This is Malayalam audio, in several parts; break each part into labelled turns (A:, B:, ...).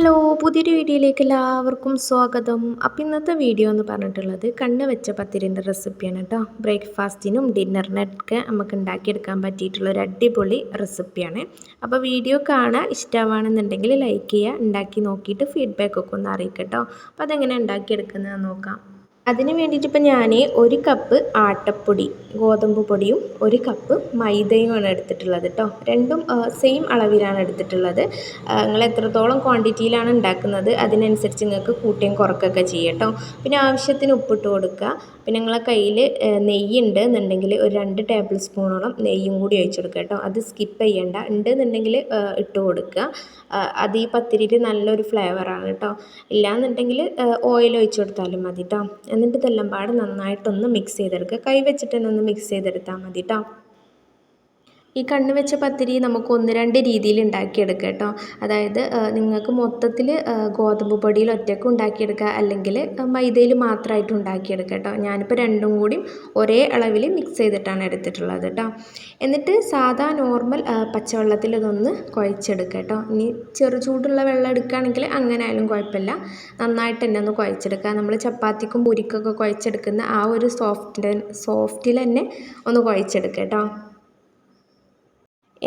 A: ഹലോ പുതിയൊരു വീഡിയോയിലേക്ക് എല്ലാവർക്കും സ്വാഗതം. അപ്പം ഇന്നത്തെ വീഡിയോ എന്ന് പറഞ്ഞിട്ടുള്ളത് കണ്ണ് വെച്ച പത്തിരിന്റെ റെസിപ്പിയാണ് കേട്ടോ. ബ്രേക്ക്ഫാസ്റ്റിനും ഡിന്നറിനൊക്കെ നമുക്ക് ഉണ്ടാക്കിയെടുക്കാൻ പറ്റിയിട്ടുള്ള ഒരു അടിപൊളി റെസിപ്പിയാണ്. അപ്പോൾ വീഡിയോ കാണാൻ ഇഷ്ടമാണെന്നുണ്ടെങ്കിൽ ലൈക്ക് ചെയ്യുക ഉണ്ടാക്കി നോക്കിയിട്ട് ഫീഡ്ബാക്ക് ഒക്കെ ഒന്ന് അറിയിക്കട്ടോ. അപ്പോൾ അതെങ്ങനെ ഉണ്ടാക്കിയെടുക്കുന്നതെന്ന് നോക്കാം. അതിന് വേണ്ടിയിട്ട് ഇപ്പം ഞാൻ ഒരു കപ്പ് ആട്ടപ്പൊടി ഗോതമ്പ് പൊടിയും ഒരു കപ്പ് മൈദയുമാണ് എടുത്തിട്ടുള്ളത് കേട്ടോ രണ്ടും സെയിം അളവിലാണ് എടുത്തിട്ടുള്ളത്. നിങ്ങൾ എത്രത്തോളം ക്വാണ്ടിറ്റിയിലാണ് ഉണ്ടാക്കുന്നത് അതിനനുസരിച്ച് നിങ്ങൾക്ക് കൂട്ടിയും കുറക്കൊക്കെ ചെയ്യാം കേട്ടോ പിന്നെ ആവശ്യത്തിന് ഉപ്പിട്ട് കൊടുക്കുക. പിന്നെ നിങ്ങളെ കയ്യിൽ നെയ്യുണ്ട് എന്നുണ്ടെങ്കിൽ ഒരു രണ്ട് ടേബിൾ സ്പൂണോളം നെയ്യും കൂടി ഒഴിച്ചു കൊടുക്കുക കേട്ടോ അത് സ്കിപ്പ് ചെയ്യണ്ട. ഉണ്ട് എന്നുണ്ടെങ്കിൽ ഇട്ട് കൊടുക്കുക. അത് ഈ പത്തിരിയിൽ നല്ലൊരു ഫ്ലേവറാണ് കേട്ടോ ഇല്ലയെന്നുണ്ടെങ്കിൽ ഓയിൽ ഒഴിച്ചു കൊടുത്താലും മതി കേട്ടോ എന്നിട്ട് ഇതെല്ലാം പാടെ നന്നായിട്ടൊന്ന് മിക്സ് ചെയ്തെടുക്കുക. കൈ വെച്ചിട്ട് തന്നെ ഒന്ന് മിക്സ് ചെയ്തെടുത്താൽ മതി കേട്ടോ ഈ കണ്ണ് വെച്ച പത്തിരി നമുക്ക് ഒന്ന് രണ്ട് രീതിയിൽ ഉണ്ടാക്കിയെടുക്കാം കേട്ടോ. അതായത് നിങ്ങൾക്ക് മൊത്തത്തിൽ ഗോതമ്പ് പൊടിയിൽ ഒറ്റയ്ക്ക് ഉണ്ടാക്കിയെടുക്കുക അല്ലെങ്കിൽ മൈദയിൽ മാത്രമായിട്ട് ഉണ്ടാക്കിയെടുക്കുക കേട്ടോ. ഞാനിപ്പോൾ രണ്ടും കൂടി ഒരേ അളവിൽ മിക്സ് ചെയ്തിട്ടാണ് എടുത്തിട്ടുള്ളത് കേട്ടോ. എന്നിട്ട് സാധാ നോർമൽ പച്ചവെള്ളത്തിൽ ഇതൊന്ന് കുഴച്ചെടുക്കുക കേട്ടോ. ഇനി ചെറു ചൂടുള്ള വെള്ളം എടുക്കുകയാണെങ്കിൽ അങ്ങനെ ആയാലും കുഴപ്പമില്ല. നന്നായിട്ട് തന്നെ ഒന്ന് കുഴച്ചെടുക്കുക. നമ്മൾ ചപ്പാത്തിക്കും പുരിക്കൊക്കെ കുഴച്ചെടുക്കുന്ന ആ ഒരു സോഫ്റ്റ് സോഫ്റ്റിൽ തന്നെ ഒന്ന് കുഴച്ചെടുക്കുക കേട്ടോ.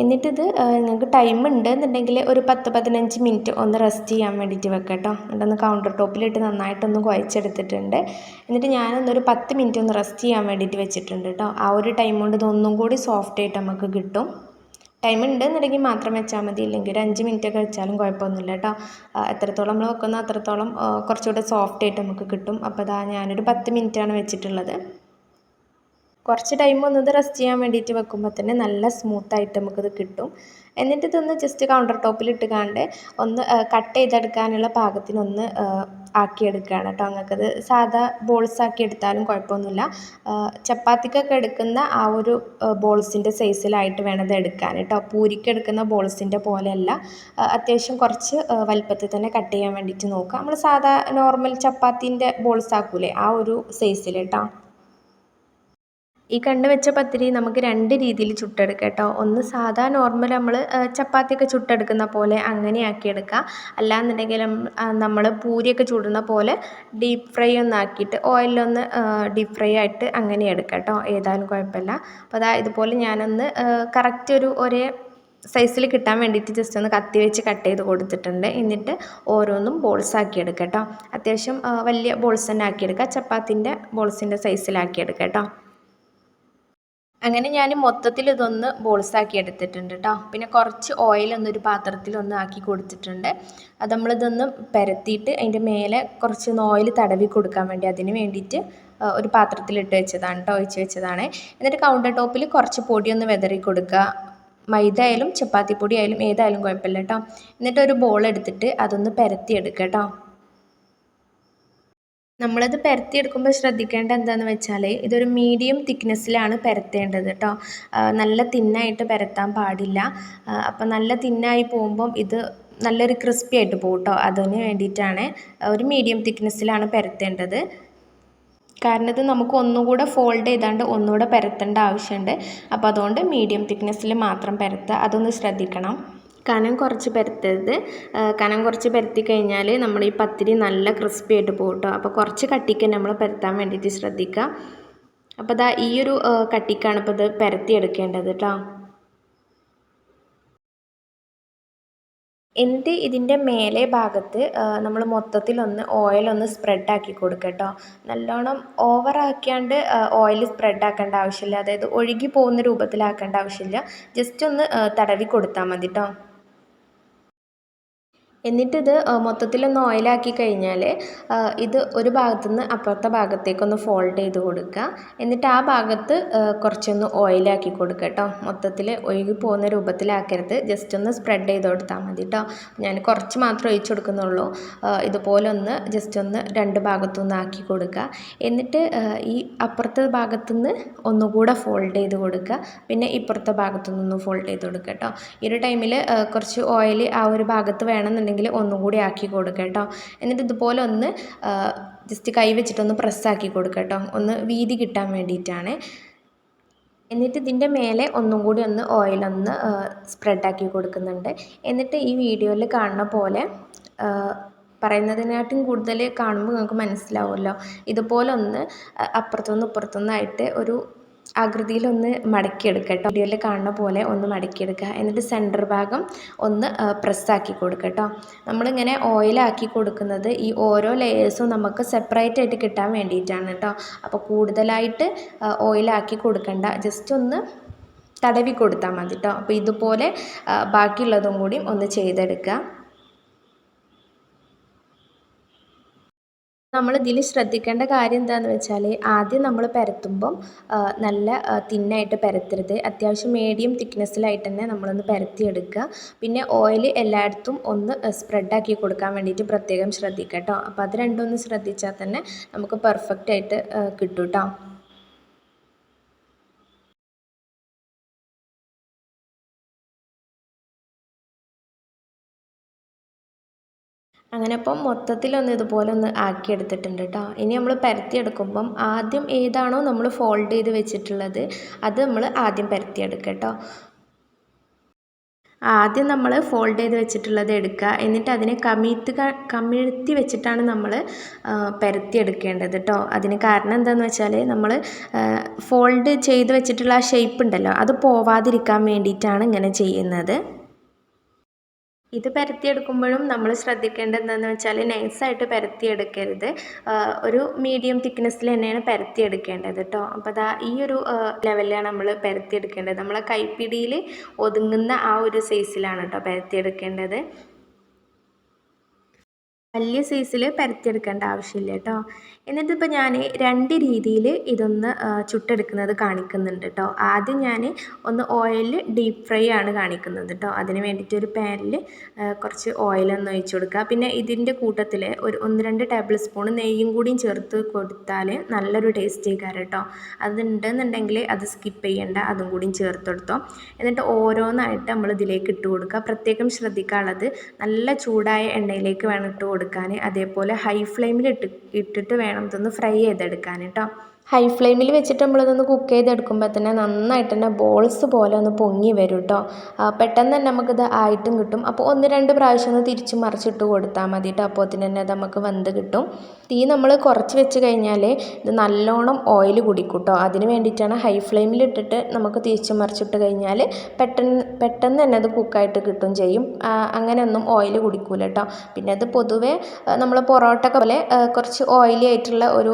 A: എന്നിട്ടിത് നിങ്ങൾക്ക് ടൈം ഉണ്ട് എന്നുണ്ടെങ്കിൽ ഒരു പത്ത് പതിനഞ്ച് മിനിറ്റ് ഒന്ന് റെസ്റ്റ് ചെയ്യാൻ വേണ്ടിയിട്ട് വെക്കാം കേട്ടോ എന്നിട്ടൊന്ന് കൗണ്ടർ ടോപ്പിലിട്ട് നന്നായിട്ടൊന്ന് കുഴച്ചെടുത്തിട്ടുണ്ട്. എന്നിട്ട് ഞാനൊന്നൊരു പത്ത് മിനിറ്റ് ഒന്ന് റെസ്റ്റ് ചെയ്യാൻ വേണ്ടിയിട്ട് വെച്ചിട്ടുണ്ട് കേട്ടോ ആ ഒരു ടൈം കൊണ്ട് ഇതൊന്നും കൂടി സോഫ്റ്റ് ആയിട്ട് നമുക്ക് കിട്ടും. ടൈം ഉണ്ട് എന്നുണ്ടെങ്കിൽ മാത്രം വെച്ചാൽ മതി. ഇല്ലെങ്കിൽ ഒരു അഞ്ച് മിനിറ്റ് ഒക്കെ വെച്ചാലും കുഴപ്പമൊന്നുമില്ല കേട്ടോ എത്രത്തോളം നമ്മൾ വെക്കുന്നോ അത്രത്തോളം കുറച്ചുകൂടെ സോഫ്റ്റ് ആയിട്ട് നമുക്ക് കിട്ടും. അപ്പോൾ അതാ ഞാനൊരു പത്ത് മിനിറ്റാണ് വെച്ചിട്ടുള്ളത്. കുറച്ച് ടൈം ഒന്നത് റെസ്റ്റ് ചെയ്യാൻ വേണ്ടിയിട്ട് വെക്കുമ്പോൾ തന്നെ നല്ല സ്മൂത്തായിട്ട് നമുക്കിത് കിട്ടും. എന്നിട്ട് ഇതൊന്ന് ജസ്റ്റ് കൗണ്ടർ ടോപ്പിൽ ഇട്ടുകാണ്ട് ഒന്ന് കട്ട് ചെയ്തെടുക്കാനുള്ള പാകത്തിനൊന്ന് ആക്കിയെടുക്കുകയാണ് കേട്ടോ. നിങ്ങൾക്കത് സാധാ ബോൾസ് ആക്കി എടുത്താലും കുഴപ്പമൊന്നുമില്ല. ചപ്പാത്തിക്കൊക്കെ എടുക്കുന്ന ആ ഒരു ബോൾസിന്റെ സൈസിലായിട്ട് വേണം ഇത് എടുക്കാൻ കേട്ടോ. പൂരിക്ക് എടുക്കുന്ന ബോൾസിന്റെ പോലെയല്ല അത്യാവശ്യം കുറച്ച് വലുപ്പത്തിൽ തന്നെ കട്ട് ചെയ്യാൻ വേണ്ടിയിട്ട് നോക്കുക നമ്മൾ സാധാ നോർമൽ ചപ്പാത്തിന്റെ ബോൾസ് ആക്കൂലേ ആ ഒരു സൈസിൽ കേട്ടോ. ഈ കണ്ണ് വെച്ച പത്തിരി നമുക്ക് രണ്ട് രീതിയിൽ ചുട്ടെടുക്കാം കേട്ടോ. ഒന്ന് സാധാ നോർമൽ നമ്മൾ ചപ്പാത്തിയൊക്കെ ചുട്ടെടുക്കുന്ന പോലെ അങ്ങനെ ആക്കിയെടുക്കുക അല്ലാന്നുണ്ടെങ്കിൽ നമ്മൾ പൂരിയൊക്കെ ചുടുന്ന പോലെ ഡീപ്പ് ഫ്രൈ ഒന്ന് ആക്കിയിട്ട് ഓയിലൊന്ന് ഡീപ്പ് ഫ്രൈ ആയിട്ട് അങ്ങനെ എടുക്കാം കേട്ടോ. ഏതായാലും കുഴപ്പമില്ല. അപ്പോൾ അതാ ഇതുപോലെ ഞാനൊന്ന് കറക്റ്റ് ഒരു ഒരേ സൈസിൽ കിട്ടാൻ വേണ്ടിയിട്ട് ജസ്റ്റ് ഒന്ന് കത്തി വെച്ച് കട്ട് ചെയ്ത് കൊടുത്തിട്ടുണ്ട്. എന്നിട്ട് ഓരോന്നും ബോൾസ് ആക്കി എടുക്കാം കേട്ടോ. അത്യാവശ്യം വലിയ ബോൾസ് തന്നെ ആക്കിയെടുക്കുക ചപ്പാത്തിന്റെ ബോൾസിന്റെ സൈസിലാക്കിയെടുക്കാം കേട്ടോ. അങ്ങനെ ഞാൻ മൊത്തത്തിൽ ഇതൊന്ന് ബോൾസാക്കി എടുത്തിട്ടുണ്ട് കേട്ടോ പിന്നെ കുറച്ച് ഓയിൽ ഒന്നൊരു പാത്രത്തിലൊന്ന് ആക്കി കൊടുത്തിട്ടുണ്ട്. അത് നമ്മളിതൊന്ന് പരത്തിയിട്ട് അതിന്റെ മേലെ കുറച്ചൊന്ന് ഓയിൽ തടവി കൊടുക്കാൻ വേണ്ടി അതിന് വേണ്ടിയിട്ട് ഒരു പാത്രത്തിലിട്ട് വെച്ചതാണ് കേട്ടോ ഒഴിച്ച് വെച്ചതാണ്. എന്നിട്ട് കൗണ്ടർ ടോപ്പിൽ കുറച്ച് പൊടി ഒന്ന് വിതറി കൊടുക്കുക. മൈദ ആയാലും ചപ്പാത്തി പൊടി ആയാലും ഏതായാലും കുഴപ്പമില്ല കേട്ടോ എന്നിട്ട് ഒരു ബോൾ എടുത്തിട്ട് അതൊന്ന് പരത്തി എടുക്കുക കേട്ടോ നമ്മളത് പരത്തിയെടുക്കുമ്പോൾ ശ്രദ്ധിക്കേണ്ട എന്താണെന്ന് വെച്ചാൽ ഇതൊരു മീഡിയം തിക്നെസ്സിലാണ് പരത്തേണ്ടത് കേട്ടോ നല്ല തിന്നായിട്ട് പരത്താൻ പാടില്ല. അപ്പം നല്ല തിന്നായി പോകുമ്പം ഇത് നല്ലൊരു ക്രിസ്പി ആയിട്ട് പോകും കേട്ടോ അതിന് വേണ്ടിയിട്ടാണ് ഒരു മീഡിയം തിക്നെസ്സിലാണ് പരത്തേണ്ടത്. കാരണം ഇത് നമുക്ക് ഒന്നുകൂടെ ഫോൾഡ് ചെയ്താണ്ട് ഒന്നുകൂടെ പരത്തേണ്ട ആവശ്യമുണ്ട് അപ്പോൾ അതുകൊണ്ട് മീഡിയം തിക്നെസ്സിൽ മാത്രം പരത്തുക. അതൊന്ന് ശ്രദ്ധിക്കണം. കനം കുറച്ച് പരത്തരുത്. കനം കുറച്ച് പരത്തി കഴിഞ്ഞാൽ നമ്മൾ ഈ പത്തിരി നല്ല ക്രിസ്പി ആയിട്ട് പോകും കേട്ടോ അപ്പോൾ കുറച്ച് കട്ടിക്ക് നമ്മൾ പരത്താൻ വേണ്ടിയിട്ട് ശ്രദ്ധിക്കുക അപ്പോൾ ഇതാ ഈ ഒരു കട്ടിക്കാണ് ഇപ്പോൾ ഇത് പരത്തി എടുക്കേണ്ടത് കേട്ടോ എന്നിട്ട് ഇതിന്റെ മേലെ ഭാഗത്ത് നമ്മൾ മൊത്തത്തിലൊന്ന് ഓയിലൊന്ന് സ്പ്രെഡാക്കി കൊടുക്കുക കേട്ടോ നല്ലോണം ഓവറാക്കിയാണ്ട് ഓയിൽ സ്പ്രെഡാക്കേണ്ട ആവശ്യമില്ല. അതായത് ഒഴുകി പോകുന്ന രൂപത്തിലാക്കേണ്ട ആവശ്യമില്ല. ജസ്റ്റ് ഒന്ന് തടവി കൊടുത്താൽ മതി കേട്ടോ എന്നിട്ടിത് മൊത്തത്തിലൊന്ന് ഓയിലാക്കി കഴിഞ്ഞാൽ ഇത് ഒരു ഭാഗത്തു നിന്ന് അപ്പുറത്തെ ഭാഗത്തേക്കൊന്ന് ഫോൾഡ് ചെയ്ത് കൊടുക്കുക. എന്നിട്ട് ആ ഭാഗത്ത് കുറച്ചൊന്ന് ഓയിലാക്കി കൊടുക്കുക കേട്ടോ മൊത്തത്തിൽ ഒഴുകി പോകുന്ന രൂപത്തിലാക്കരുത്. ജസ്റ്റ് ഒന്ന് സ്പ്രെഡ് ചെയ്ത് കൊടുത്താൽ മതി കേട്ടോ ഞാൻ കുറച്ച് മാത്രം ഒഴിച്ചു കൊടുക്കുന്നുള്ളൂ. ഇതുപോലെ ഒന്ന് ജസ്റ്റ് ഒന്ന് രണ്ട് ഭാഗത്തുനിന്ന് ആക്കി കൊടുക്കുക. എന്നിട്ട് ഈ അപ്പുറത്തെ ഭാഗത്തുനിന്ന് ഒന്നുകൂടെ ഫോൾഡ് ചെയ്ത് കൊടുക്കുക. പിന്നെ ഇപ്പുറത്തെ ഭാഗത്തു നിന്നും ഫോൾഡ് ചെയ്ത് കൊടുക്കുക കേട്ടോ ഈ ഒരു ടൈമിൽ കുറച്ച് ഓയിൽ ആ ഒരു ഭാഗത്ത് വേണമെന്നുണ്ടെങ്കിൽ ഉണ്ടെങ്കിൽ ഒന്നും കൂടി ആക്കി കൊടുക്കുക കേട്ടോ. എന്നിട്ട് ഇതുപോലെ ഒന്ന് ജസ്റ്റ് കൈ വെച്ചിട്ടൊന്ന് പ്രസ്സാക്കി കൊടുക്കുക കേട്ടോ. ഒന്ന് വീതി കിട്ടാൻ വേണ്ടിയിട്ടാണ്. എന്നിട്ട് ഇതിന്റെ മേലെ ഒന്നും കൂടി ഒന്ന് ഓയിലൊന്ന് സ്പ്രെഡാക്കി കൊടുക്കുന്നുണ്ട്. എന്നിട്ട് ഈ വീഡിയോയിൽ കാണുന്ന പോലെ പറയുന്നതിനായിട്ടും കൂടുതൽ കാണുമ്പോൾ നിങ്ങൾക്ക് മനസ്സിലാവുമല്ലോ. ഇതുപോലെ ഒന്ന് അപ്പുറത്തുനിന്ന് ഇപ്പുറത്തുനിന്നായിട്ട് ഒരു ആകൃതിയിലൊന്ന് മടക്കിയെടുക്കുക കേട്ടോ. വീഡിയോയിൽ കാണുന്ന പോലെ ഒന്ന് മടക്കിയെടുക്കുക എന്നിട്ട് സെന്റർ ഭാഗം ഒന്ന് പ്രസ്സാക്കി കൊടുക്കുക കേട്ടോ. നമ്മളിങ്ങനെ ഓയിലാക്കി കൊടുക്കുന്നത് ഈ ഓരോ ലെയേഴ്സും നമുക്ക് സെപ്പറേറ്റ് ആയിട്ട് കിട്ടാൻ വേണ്ടിയിട്ടാണ് കേട്ടോ. അപ്പോൾ കൂടുതലായിട്ട് ഓയിലാക്കി കൊടുക്കണ്ട. ജസ്റ്റ് ഒന്ന് തടവി കൊടുത്താൽ മതി കേട്ടോ. അപ്പോൾ ഇതുപോലെ ബാക്കിയുള്ളതും കൂടി ഒന്ന് ചെയ്തെടുക്കുക നമ്മൾ ഇതിൽ ശ്രദ്ധിക്കേണ്ട കാര്യം എന്താണെന്ന് വെച്ചാൽ ആദ്യം നമ്മൾ പരത്തുമ്പം നല്ല തിന്നായിട്ട് പരത്തരുത്. അത്യാവശ്യം മീഡിയം തിക്നെസ്സിലായിട്ട് തന്നെ നമ്മളൊന്ന് പരത്തിയെടുക്കുക പിന്നെ ഓയിൽ എല്ലായിടത്തും ഒന്ന് സ്പ്രെഡാക്കി കൊടുക്കാൻ വേണ്ടിയിട്ട് പ്രത്യേകം ശ്രദ്ധിക്കുക കേട്ടോ അപ്പോൾ അത് രണ്ടും ഒന്ന് ശ്രദ്ധിച്ചാൽ തന്നെ നമുക്ക് പെർഫെക്റ്റ് ആയിട്ട് കിട്ടും കേട്ടോ അങ്ങനെ അപ്പം മൊത്തത്തിലൊന്ന് ഇതുപോലെ ഒന്ന് ആക്കി എടുത്തിട്ടുണ്ട് കേട്ടോ ഇനി നമ്മൾ പരത്തിയെടുക്കുമ്പം ആദ്യം ഏതാണോ നമ്മൾ ഫോൾഡ് ചെയ്ത് വെച്ചിട്ടുള്ളത് അത് നമ്മൾ ആദ്യം പരത്തിയെടുക്കുക കേട്ടോ ആദ്യം നമ്മൾ ഫോൾഡ് ചെയ്ത് വെച്ചിട്ടുള്ളത് എടുക്കുക എന്നിട്ട് അതിനെ കമിഴ്ത്ത് കമിഴ്ത്തി വെച്ചിട്ടാണ് നമ്മൾ പരത്തിയെടുക്കേണ്ടത് കേട്ടോ അതിന് കാരണം എന്താണെന്ന് വെച്ചാൽ നമ്മൾ ഫോൾഡ് ചെയ്ത് വെച്ചിട്ടുള്ള ആ ഷേപ്പ് ഉണ്ടല്ലോ അത് പോവാതിരിക്കാൻ വേണ്ടിയിട്ടാണ് ഇങ്ങനെ ചെയ്യുന്നത്. ഇത് പരത്തിയെടുക്കുമ്പോഴും നമ്മൾ ശ്രദ്ധിക്കേണ്ടത് എന്താണെന്ന് വെച്ചാൽ നൈസായിട്ട് പരത്തിയെടുക്കരുത്. ഒരു മീഡിയം തിക്നെസ്സിൽ തന്നെയാണ് പരത്തിയെടുക്കേണ്ടത് കേട്ടോ അപ്പോൾ അതാ ഈ ഒരു ലെവലിലാണ് നമ്മൾ പരത്തിയെടുക്കേണ്ടത്. നമ്മളെ കൈപ്പിടിയിൽ ഒതുങ്ങുന്ന ആ ഒരു സൈസിലാണ് കേട്ടോ പരത്തിയെടുക്കേണ്ടത്. വലിയ സൈസിൽ പരത്തിയെടുക്കേണ്ട ആവശ്യമില്ല കേട്ടോ. എന്നിട്ടിപ്പോൾ ഞാൻ രണ്ട് രീതിയിൽ ഇതൊന്ന് ചുട്ടെടുക്കുന്നത് കാണിക്കുന്നുണ്ട് കേട്ടോ. ആദ്യം ഞാൻ ഒന്ന് ഓയിൽ ഡീപ്പ് ഫ്രൈ ആണ് കാണിക്കുന്നത് കേട്ടോ. അതിന് വേണ്ടിയിട്ട് ഒരു പാനിൽ കുറച്ച് ഓയിലൊന്ന് ഒഴിച്ച് കൊടുക്കുക. പിന്നെ ഇതിന്റെ കൂട്ടത്തിൽ ഒരു ഒന്ന് രണ്ട് ടേബിൾ സ്പൂൺ നെയ്യും കൂടിയും ചേർത്ത് കൊടുത്താൽ നല്ലൊരു ടേസ്റ്റ് ചെയ്യാറ് കേട്ടോ. അതുണ്ടെന്നുണ്ടെങ്കിൽ അത് സ്കിപ്പ് ചെയ്യേണ്ട. അതും കൂടിയും ചേർത്ത് കൊടുത്തോ. എന്നിട്ട് ഓരോന്നായിട്ട് നമ്മൾ ഇതിലേക്ക് ഇട്ട് കൊടുക്കുക. പ്രത്യേകം ശ്രദ്ധിക്കാനുള്ളത് നല്ല ചൂടായ എണ്ണയിലേക്ക് വേണം ഇട്ട് കൊടുക്കാൻ അതേപോലെ ഹൈ ഫ്ലെയിമിൽ ഇട്ട് ഇട്ടിട്ട് വേണം ഇതൊന്ന് ഫ്രൈ ചെയ്തെടുക്കാൻ കേട്ടോ ഹൈ ഫ്ലെയിമിൽ വെച്ചിട്ട് നമ്മളിതൊന്ന് കുക്ക് ചെയ്തെടുക്കുമ്പോൾ തന്നെ നന്നായിട്ട് തന്നെ ബോൾസ് പോലെ ഒന്ന് പൊങ്ങി വരും കേട്ടോ പെട്ടെന്ന് തന്നെ നമുക്കിത് ആയിട്ടും കിട്ടും. അപ്പോൾ ഒന്ന് രണ്ട് പ്രാവശ്യം ഒന്ന് തിരിച്ച് മറിച്ചിട്ട് കൊടുത്താൽ മതി കേട്ടോ അപ്പോൾ തന്നെ അത് നമുക്ക് വെന്ത് കിട്ടും. തീ നമ്മൾ കുറച്ച് വെച്ച് കഴിഞ്ഞാൽ ഇത് നല്ലോണം ഓയിൽ കുടിക്കും കേട്ടോ അതിന് വേണ്ടിയിട്ടാണ് ഹൈ ഫ്ലെയിമിൽ ഇട്ടിട്ട് നമുക്ക് തിരിച്ച് മറിച്ചിട്ട് കഴിഞ്ഞാൽ പെട്ടെന്ന് പെട്ടെന്ന് തന്നെ അത് കുക്കായിട്ട് കിട്ടും ചെയ്യും. അങ്ങനെയൊന്നും ഓയിൽ കുടിക്കൂല കേട്ടോ പിന്നെ അത് പൊതുവേ നമ്മൾ പൊറോട്ട പോലെ കുറച്ച് ഓയിലി ആയിട്ടുള്ള ഒരു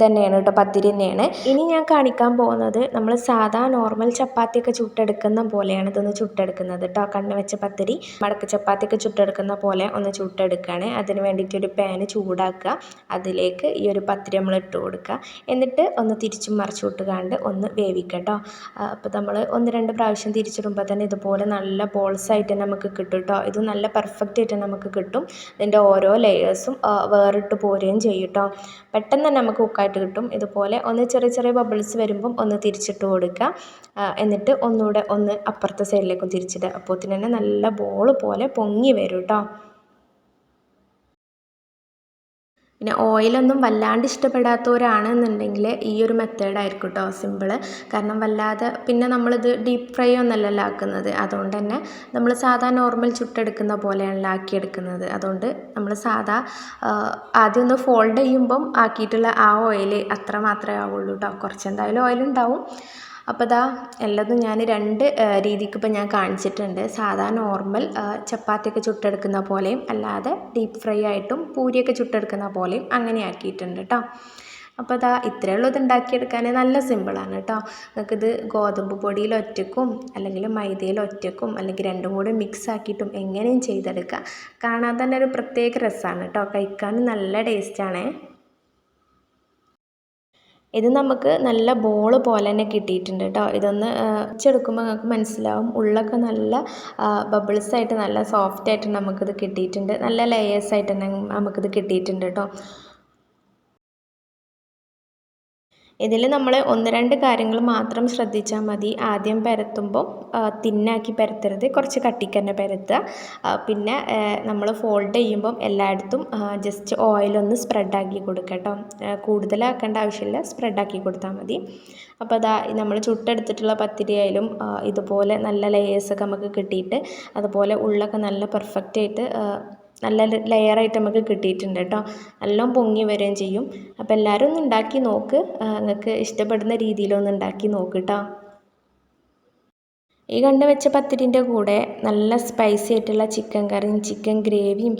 A: തന്നെയാണ് കേട്ടോ പത്തിരി തന്നെയാണ്. ഇനി ഞാൻ കാണിക്കാൻ പോകുന്നത് നമ്മൾ സാധാ നോർമൽ ചപ്പാത്തിയൊക്കെ ചുട്ടെടുക്കുന്ന പോലെയാണ് ഇതൊന്ന് ചുട്ടെടുക്കുന്നത് കേട്ടോ. കണ്ണ് വെച്ച പത്തിരി മടക്ക് ചപ്പാത്തിയൊക്കെ ചുട്ടെടുക്കുന്ന പോലെ ഒന്ന് ചുട്ടെടുക്കുകയാണ്. അതിന് വേണ്ടിയിട്ട് ഒരു പാന് ചൂടാക്കുക. അതിലേക്ക് ഈ ഒരു പത്തിരി നമ്മൾ ഇട്ട് കൊടുക്കുക. എന്നിട്ട് ഒന്ന് തിരിച്ചും മറിച്ചു വിട്ടുകാണ്ട് ഒന്ന് വേവിക്കുക കേട്ടോ. അപ്പോൾ നമ്മൾ ഒന്ന് രണ്ട് പ്രാവശ്യം തിരിച്ചിടുമ്പോൾ തന്നെ ഇതുപോലെ നല്ല ബോൾസ് ആയിട്ട് നമുക്ക് കിട്ടും കേട്ടോ. ഇത് നല്ല പെർഫെക്റ്റ് ആയിട്ട് നമുക്ക് കിട്ടും. ഇതിന്റെ ഓരോ ലെയേഴ്സും വേറിട്ട് പോരുകയും ചെയ്യും കേട്ടോ. പെട്ടെന്ന് തന്നെ നമുക്ക് കുക്കായിട്ട് കിട്ടും. ഇതുപോലെ ഒന്ന് ചെറിയ ചെറിയ ബബിൾസ് വരുമ്പം ഒന്ന് തിരിച്ചിട്ട് കൊടുക്കുക. എന്നിട്ട് ഒന്നുകൂടെ ഒന്ന് അപ്പുറത്തെ സൈഡിലേക്കും തിരിച്ചിടുക. അപ്പോൾ തന്നെ നല്ല ബോൾ പോലെ പൊങ്ങി വരും കേട്ടോ പിന്നെ ഓയിലൊന്നും വല്ലാണ്ട് ഇഷ്ടപ്പെടാത്തവരാണെന്നുണ്ടെങ്കിൽ ഈ ഒരു മെത്തേഡായിരിക്കും കേട്ടോ സിമ്പിൾ കാരണം വല്ലാതെ പിന്നെ നമ്മളിത് ഡീപ്പ് ഫ്രൈ ഒന്നല്ലല്ലോ ആക്കുന്നത് അതുകൊണ്ട് തന്നെ നമ്മൾ സാധാ നോർമൽ ചുട്ടെടുക്കുന്ന പോലെയാണല്ലോ ആക്കിയെടുക്കുന്നത്. അതുകൊണ്ട് നമ്മൾ സാധാ ആദ്യം ഒന്ന് ഫോൾഡ് ചെയ്യുമ്പം ആക്കിയിട്ടുള്ള ആ ഓയിൽ അത്ര മാത്രമേ ആവുള്ളൂ കേട്ടോ കുറച്ച് എന്തായാലും ഓയിൽ ഉണ്ടാവും. അപ്പോൾ ഇതാ എല്ലാതും ഞാൻ രണ്ട് രീതിക്ക് ഇപ്പോൾ ഞാൻ കാണിച്ചിട്ടുണ്ട്. സാധാ നോർമൽ ചപ്പാത്തിയൊക്കെ ചുട്ടെടുക്കുന്ന പോലെയും അല്ലാതെ ഡീപ്പ് ഫ്രൈ ആയിട്ടും പൂരിയൊക്കെ ചുട്ടെടുക്കുന്ന പോലെയും അങ്ങനെ ആക്കിയിട്ടുണ്ട് കേട്ടോ അപ്പോൾ അതാ ഇത്രയേ ഉള്ളൂ ഉണ്ടാക്കിയെടുക്കാൻ നല്ല സിമ്പിളാണ് കേട്ടോ നിങ്ങൾക്കിത് ഗോതമ്പ് പൊടിയിൽ ഒറ്റക്കും അല്ലെങ്കിൽ മൈദയിൽ ഒറ്റക്കും അല്ലെങ്കിൽ രണ്ടും കൂടെ മിക്സ് ആക്കിയിട്ടും എങ്ങനെയും ചെയ്തെടുക്കാം. കാണാൻ തന്നെ ഒരു പ്രത്യേക രസമാണ് കേട്ടോ കഴിക്കാൻ നല്ല ടേസ്റ്റാണേ ഇത് നമുക്ക് നല്ല ബോൾ പോലെ തന്നെ കിട്ടിയിട്ടുണ്ട് കേട്ടോ ഇതൊന്ന് വെച്ചെടുക്കുമ്പോൾ നിങ്ങൾക്ക് മനസ്സിലാവും. ഉള്ളൊക്കെ നല്ല ബബിൾസ് ആയിട്ട് നല്ല സോഫ്റ്റ് ആയിട്ട് നമുക്കിത് കിട്ടിയിട്ടുണ്ട്. നല്ല ലെയേഴ്സ് ആയിട്ട് തന്നെ നമുക്കിത് കിട്ടിയിട്ടുണ്ട് കേട്ടോ ഇതിൽ നമ്മൾ ഒന്ന് രണ്ട് കാര്യങ്ങൾ മാത്രം ശ്രദ്ധിച്ചാൽ മതി. ആദ്യം പരത്തുമ്പോൾ തിന്നാക്കി പരത്തരുത്. കുറച്ച് കട്ടിക്ക് തന്നെ പരത്തുക പിന്നെ നമ്മൾ ഫോൾഡ് ചെയ്യുമ്പം എല്ലായിടത്തും ജസ്റ്റ് ഓയിലൊന്ന് സ്പ്രെഡാക്കി കൊടുക്കുക കേട്ടോ കൂടുതലാക്കേണ്ട ആവശ്യമില്ല. സ്പ്രെഡാക്കി കൊടുത്താൽ മതി. അപ്പോൾ അതാ നമ്മൾ ചുട്ടെടുത്തിട്ടുള്ള പത്തിരി ആയാലും ഇതുപോലെ നല്ല ലെയേഴ്സൊക്കെ നമുക്ക് കിട്ടിയിട്ട് അതുപോലെ ഉള്ളൊക്കെ നല്ല പെർഫെക്റ്റ് ആയിട്ട് ആ, നല്ല ലെയറായിട്ട് നമുക്ക് കിട്ടിയിട്ടുണ്ട് കേട്ടോ. നല്ലോണം പൊങ്ങി വരികയും ചെയ്യും. അപ്പോൾ എല്ലാവരും ഒന്ന് ഉണ്ടാക്കി നോക്ക്. നിങ്ങൾക്ക് ഇഷ്ടപ്പെടുന്ന രീതിയിലൊന്ന് ഉണ്ടാക്കി നോക്ക് കേട്ടോ ഈ കണ്ട് വെച്ച പത്തിരിന്റെ കൂടെ നല്ല സ്പൈസി ആയിട്ടുള്ള ചിക്കൻ കറിയും ചിക്കൻ ഗ്രേവിയും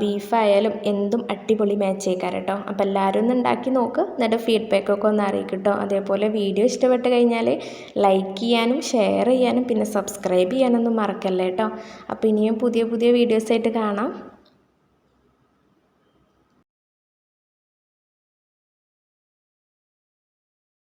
A: ബീഫായാലും എന്തും അടിപൊളി മാച്ച് ആയിക്കാരം കേട്ടോ അപ്പോൾ എല്ലാവരും ഒന്ന് ഉണ്ടാക്കി നോക്ക്. എന്നിട്ട് ഫീഡ്ബാക്കൊക്കെ ഒന്ന് അറിയിക്കട്ടോ അതേപോലെ വീഡിയോ ഇഷ്ടപ്പെട്ട് കഴിഞ്ഞാൽ ലൈക്ക് ചെയ്യാനും ഷെയർ ചെയ്യാനും പിന്നെ സബ്സ്ക്രൈബ് ചെയ്യാനൊന്നും മറക്കല്ലേ കേട്ടോ അപ്പോൾ ഇനിയും പുതിയ പുതിയ വീഡിയോസായിട്ട് കാണാം.